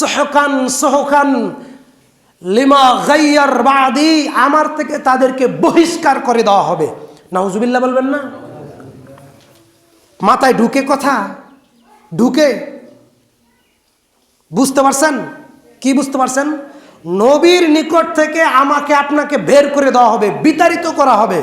সহকান সহকান, lima গাইয়ার বাদি, আমার থেকে তাদেরকে বহিষ্কার করে দেওয়া হবে। নাউজুবিল্লাহ বলবেন না? মাথায় ঢুকে কথা? ঢুকে? বুঝতে পারছেন? কি বুঝতে পারছেন? নবীর নিকট থেকে আমাকে আপনাকে বের করে দেওয়া হবে, বিতাড়িত করা হবে।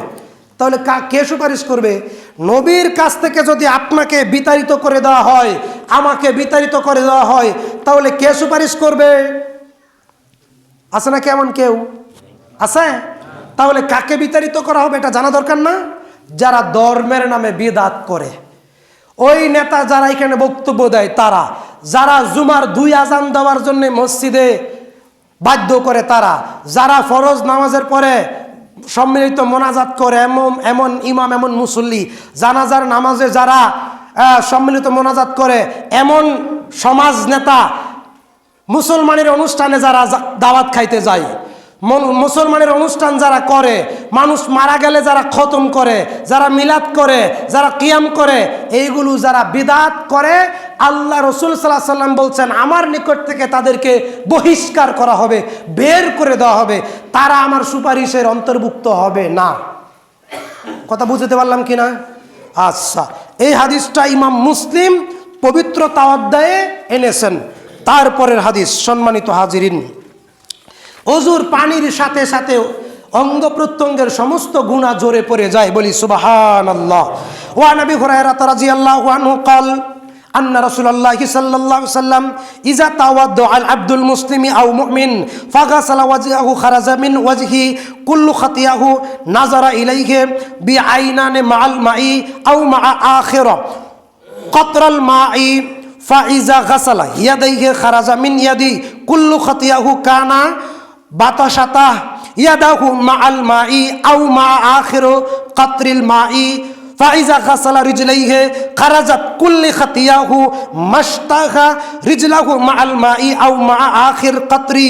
তাহলে কে সুপারিশ করবে? নবীর কাছ থেকে যদি আপনাকে বিতাড়িত করে দেওয়া হয় আমাকে বিতাড়িত করে দেওয়া হয়, তাহলে কে সুপারিশ করবে? আছে না কেমন কেউ? আছে? তাহলে কাকে বিতাড়িত করা হবে এটা জানা দরকার না? যারা ধর্মের নামে বিদাত করে। ওই নেতা যারা এখানে বক্তব্য দেয়, তারা। যারা জুমার দুই আজান দেওয়ার জন্য মসজিদে বাধ্য করে, তারা। যারা ফরজ নামাজের পরে সম্মিলিত মোনাজাত করে, এমন এমন ইমাম, এমন মুসল্লি, জানাজার নামাজে যারা সম্মিলিত মোনাজাত করে এমন সমাজ নেতা, মুসলমানের অনুষ্ঠানে যারা দাওয়াত খাইতে যায় মুসলমানের অনুষ্ঠান যারা করে, মানুষ মারা গেলে যারা খতম করে, যারা মিলাদ করে, যারা কিয়াম করে, এইগুলো যারা বিদাত করে, আল্লাহ রসুল সাল্লাহ সাল্লাম বলছেন, আমার নিকট থেকে তাদেরকে বহিষ্কার করা হবে, বের করে দেওয়া হবে। তারা আমার সুপারিশের অন্তর্ভুক্ত হবে না। কথা বুঝতে পারলাম কি না আচ্ছা। এই হাদিসটা ইমাম মুসলিম পবিত্র তাওয়াদ্দায়ে এনেছেন। তারপরের হাদিস, সম্মানিত হাজিরিন। অজুর পানির সাথে সাথে অঙ্গ প্রত্যঙ্গের সমস্ত গুণা জোরে পড়ে যায় বলি সুবাহান আল্লাহ আবি হুরায়রা তারাজি আল্লাহ ওয়ানু কল আন্না রসুল্লাহি সাল্লাহ সাল্লাম ইজা তাওয়াদ আল আব্দুল মুসলিমি আউ মুমিন ফাগা সালাওয়াজিয়াহু খারাজামিন ওয়াজহি, কুল্লু খাতিয়াহু নাজারা ইলাইহে বি আইনানে মাল মাই আউ মা আখের। কতরাল মাই ফাইজা গাসালা, ইয়াদাইহে খারাজামিন ইয়াদি, কুল্লু খাতিয়াহু কানা বাতাসাতাহ, ইয়াদাহু মা আল মাই আউ মা আখের। কাতরিল মাই ফাইজা খাসালা রিজলাইহে খারাজাত কুল্লি খাতিয়াহু মাস্তাহা রিজলাহু মাআল মাই আও মা আখির কাতরি,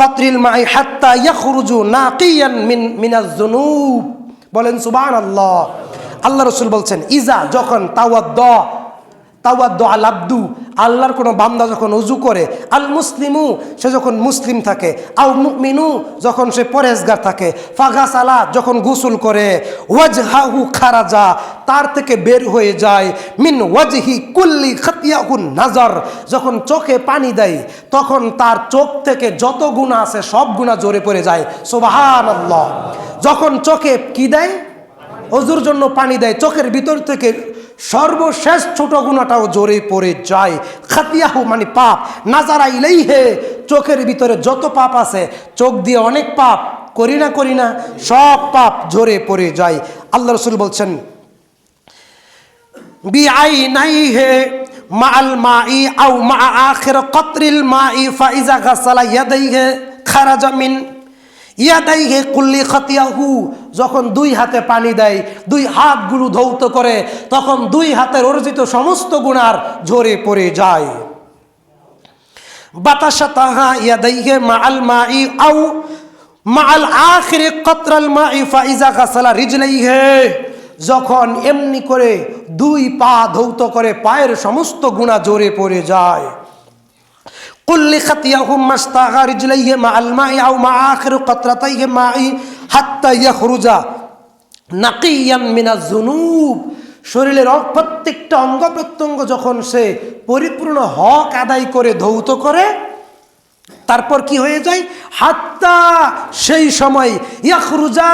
কতরিল মাই হাত্তা ইয়াখরুজু নাকিয়ান মিন, মিনাজ জুনুব। বলেন, সুবহানাল্লাহ। আল্লাহ রসুল বলছেন, ইজা যখন তাওয়াদ্দ তাওয়াদ্দ আল আব্দু আল্লাহর কোনো বান্দা যখন উজু করে আল মুসলিমু সে যখন মুসলিম থাকে আউ মুমিনু যখন সে পরেজগার থাকে ফাগাস আলা যখন গুসুল করে, ওয়াজহাহু খারাজা, তার থেকে বের হয়ে যায়, মিন ওয়াজহি কুল্লি খাতিয়াহু নাজর। যখন চোখে পানি দেয়, তখন তার চোখ থেকে যত গুণা আছে, সব গুণা জোরে পড়ে যায়। সোবাহান যখন চোখে কি দেয়? অজুর জন্য পানি দেয়। চোখের ভিতর থেকে সর্বশেষ ছোট গুণাটাও জোরে পড়ে যায়। খাতিয়াহু মানে পাপ। নাজারা ইলেই হে চোখের ভিতরে যত পাপ আছে, চোখ দিয়ে অনেক পাপ, করি না করি না, সব পাপ জোরে পড়ে যায়। আল্লাহ রসুল বলছেন বি আই নাই হে মাল মা ই আউ মা আখের কত্রিল মা ই ফাইজা গাছালা ইয়াদাই হে খারাজামিন من ইয়াদাইহে কুল্লি খাতিয়াহু, যখন দুই হাতে পানি দেয়, দুই হাতগুলো ধৌত করে, তখন দুই হাতের অর্জিত সমস্ত গুণার ঝরে পড়ে যায়। বাতাসা বাতাসাতাহা ইয়াদাইহে মাআল মাই আও মাআল আখিরে কতরাল মাই ফাইজা গাসালা রিজলাইহে, যখন এমনি করে দুই পা ধৌত করে, পায়ের সমস্ত গুণা জোরে পড়ে যায়। কুল্লি খাতিয়াহুম মাস্তাগা রিজলাইহি মা আলমাই আও মা আখিরু কাতরাতাইহি মাই হাত্তা ইয়াখরুজা নাকিয়ান মিনা জুনুব শরীরের প্রত্যেকটা অঙ্গ প্রত্যঙ্গ যখন সে পরিপূর্ণ হক আদায় করে, ধৌত করে, তারপর কি হয়ে যায়? হাত্তা সেই সময় ইয়াখরুজা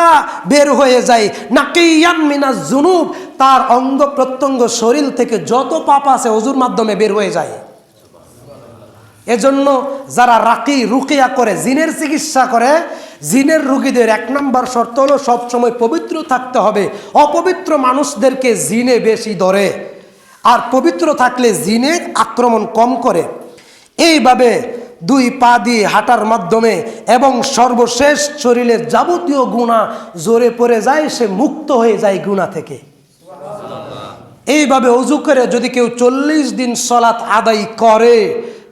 বের হয়ে যায়। নাকিয়ান মিনা জুনুব তার অঙ্গ প্রত্যঙ্গ শরীর থেকে যত পাপ আছে, অজুর মাধ্যমে বের হয়ে যায়। এজন্য যারা রাকি, রুকিয়া করে, জিনের চিকিৎসা করে, জিনের রুগীদের এক নম্বর শর্ত হলো সবসময় পবিত্র থাকতে হবে। অপবিত্র মানুষদেরকে জিনে বেশি ধরে। আর পবিত্র থাকলে জিনের আক্রমণ কম করে। এইভাবে দুই পা দিয়ে হাঁটার মাধ্যমে এবং সর্বশেষ শরীরের যাবতীয় গুণা জোরে পড়ে যায়, সে মুক্ত হয়ে যায় গুণা থেকে। এইভাবে অজু করে যদি কেউ চল্লিশ দিন সলাৎ আদায় করে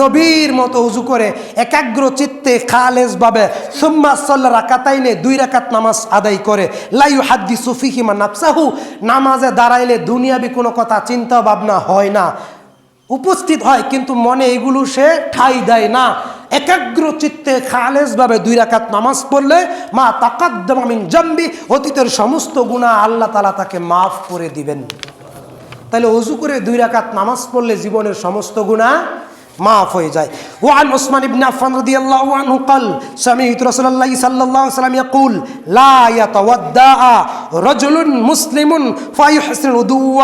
নবীর মতো উজু করে একাগ্র চিত্তে খালেজভাবে সুম্মা সাল্লা রাকাতাইনে দুই রাকাত নামাজ আদায় করে। লাইউ হাদ্দি সুফিহিমা নাফসাহু। নামাজে দাঁড়াইলে দুনিয়াবি কোনো কথা চিন্তা ভাবনা হয় না। উপস্থিত হয় কিন্তু মনে এগুলো সে ঠাই দেয় না। একাগ্র চিত্তে খালেজভাবে দুই রাকাত নামাজ পড়লে মা তাকাদ্দমিন জম্বি, অতীতের সমস্ত গুণা আল্লাহ তালা তাকে মাফ করে দিবেন। তাহলে অজু করে দুই রাকাত নামাজ পড়লে জীবনের সমস্ত গুণা মাফ হয়ে যায় ওয়ান ওসমান ইবনে আফফান রাদিয়াল্লাহু আনহু قال سمعت رسول الله صلى الله عليه وسلم يقول لا يتودع رجل مسلم فيحسن الوضوء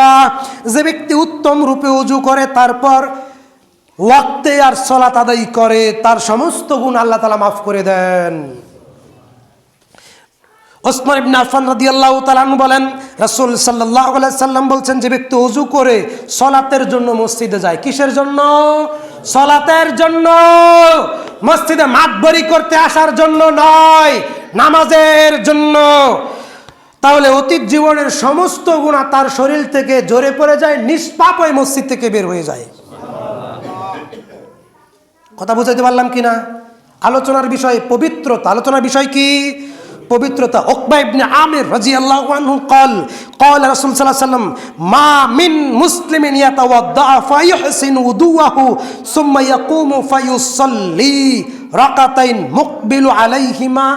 যে ব্যক্তি উত্তম রূপে ওযু করে তারপর ওয়াক্তে আর সলাত আদায় করে তার সমস্ত গুণ আল্লাহ তাআলা মাফ করে দেন ওসমান ইবনে আফফান রাদিয়াল্লাহু তাআলা বলেন, রাসূল সাল্লাল্লাহু আলাইহি সাল্লাম বলছেন, যে ব্যক্তি ওযু করে সলাতের জন্য মসজিদে যায়, কিসের জন্য? সলাতের জন্য। মসজিদে মাতবরি করতে আসার জন্য নয়, নামাজের জন্য। তাহলে অতীত জীবনের সমস্ত গুণা তার শরীর থেকে জোরে পড়ে যায়, নিষ্পাপ হয়ে মসজিদ থেকে বের হয়ে যায়। কথা বুঝাইতে পারলাম কিনা? আলোচনার বিষয় পবিত্রতা। আলোচনার বিষয় কি? পবিত্রতা ওকবা ইবনে আমির রাদিয়াল্লাহু আনহু قال قال رسول صلى الله عليه وسلم ما من مسلم يتوضا فيحسن وضوءه ثم يقوم فيصلي ركعتين مقبل عليهما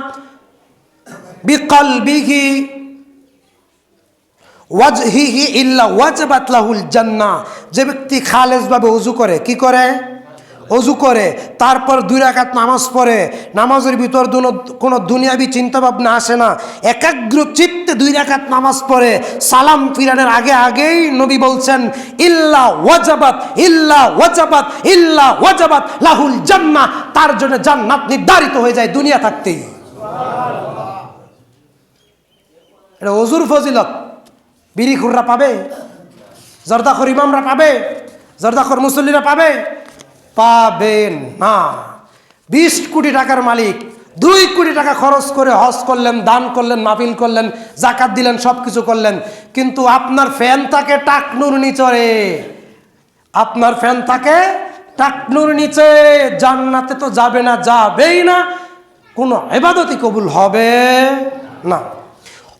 بقلبه ওয়াজহিহি ইল্লা ওয়াজবাত লাহুল জান্নাহ যে ব্যক্তি খালেজভাবে ওযু করে কি করে অজু করে, তারপর দুই রাকাত নামাজ পড়ে, নামাজের ভিতর কোনো দুনিয়াবি চিন্তা ভাবনা আসে না। একাগ্র চিত্তে দুই রাকাত নামাজ পড়ে, সালাম ফিরানের আগে আগেই নবী বলছেন, ইল্লা ওয়াজাবাত ইল্লা ওয়াজাবাত ইল্লা ওয়াজাবাত লাহুল জান্নাহ তার জন্য জান্নাত নির্ধারিত হয়ে যায় দুনিয়া থাকতেই। এটা অজুর ফজিলত। বিড়ি খুররা পাবে, জর্দাখর ইমামরা পাবে, জর্দাখর মুসল্লিরা পাবে পাবেন না। বিশ কোটি টাকার মালিক, দুই কোটি টাকা খরচ করে হজ করলেন, দান করলেন মাফিল করলেন, জাকাত দিলেন সব কিছু করলেন। কিন্তু আপনার ফ্যান থাকে টাকনুর নিচরে। আপনার ফ্যান থাকে টাকনুর নিচে। জান্নাতে তো যাবে না, যাবেই না। কোনো এবাদতই কবুল হবে না।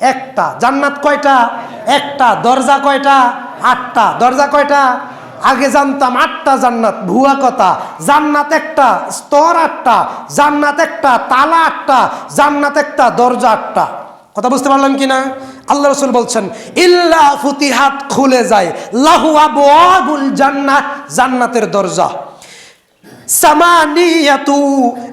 একটা, জান্নাত কয়টা? একটা, দরজা কয়টা? আটটা। দরজা কয়টা? আগে জানতাম আটটা জান্নাত, ভুয়া কথা। জান্নাত একটা, স্তর আটটা। জান্নাত একটা, তালা আটটা। জান্নাত একটা, দরজা আটটা। কথা বুঝতে পারলাম কি না? আল্লাহ রসুল বলছেন, ইল্লা ফুতিহাত খুলে যায়, লাহু আবু জান্নাত জান্নাতের দরজা। সামানিয়াতু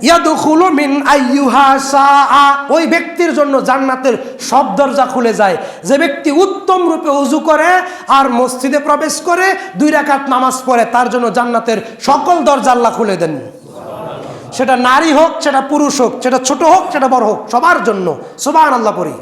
ইয়াদখুলু মিন আইয়ুহা সাআ। ওই ব্যক্তির জন্য জান্নাতের সব দরজা খুলে যায়। যে ব্যক্তি উত্তম রূপে উজু করে আর মসজিদে প্রবেশ করে দুই রাকাত নামাজ পড়ে, তার জন্য জান্নাতের সকল দরজা আল্লাহ খুলে দেন। সেটা নারী হোক, সেটা পুরুষ হোক, সেটা ছোট হোক, সেটা বড় হোক, সবার জন্য। সুবহানাল্লাহ পড়ি।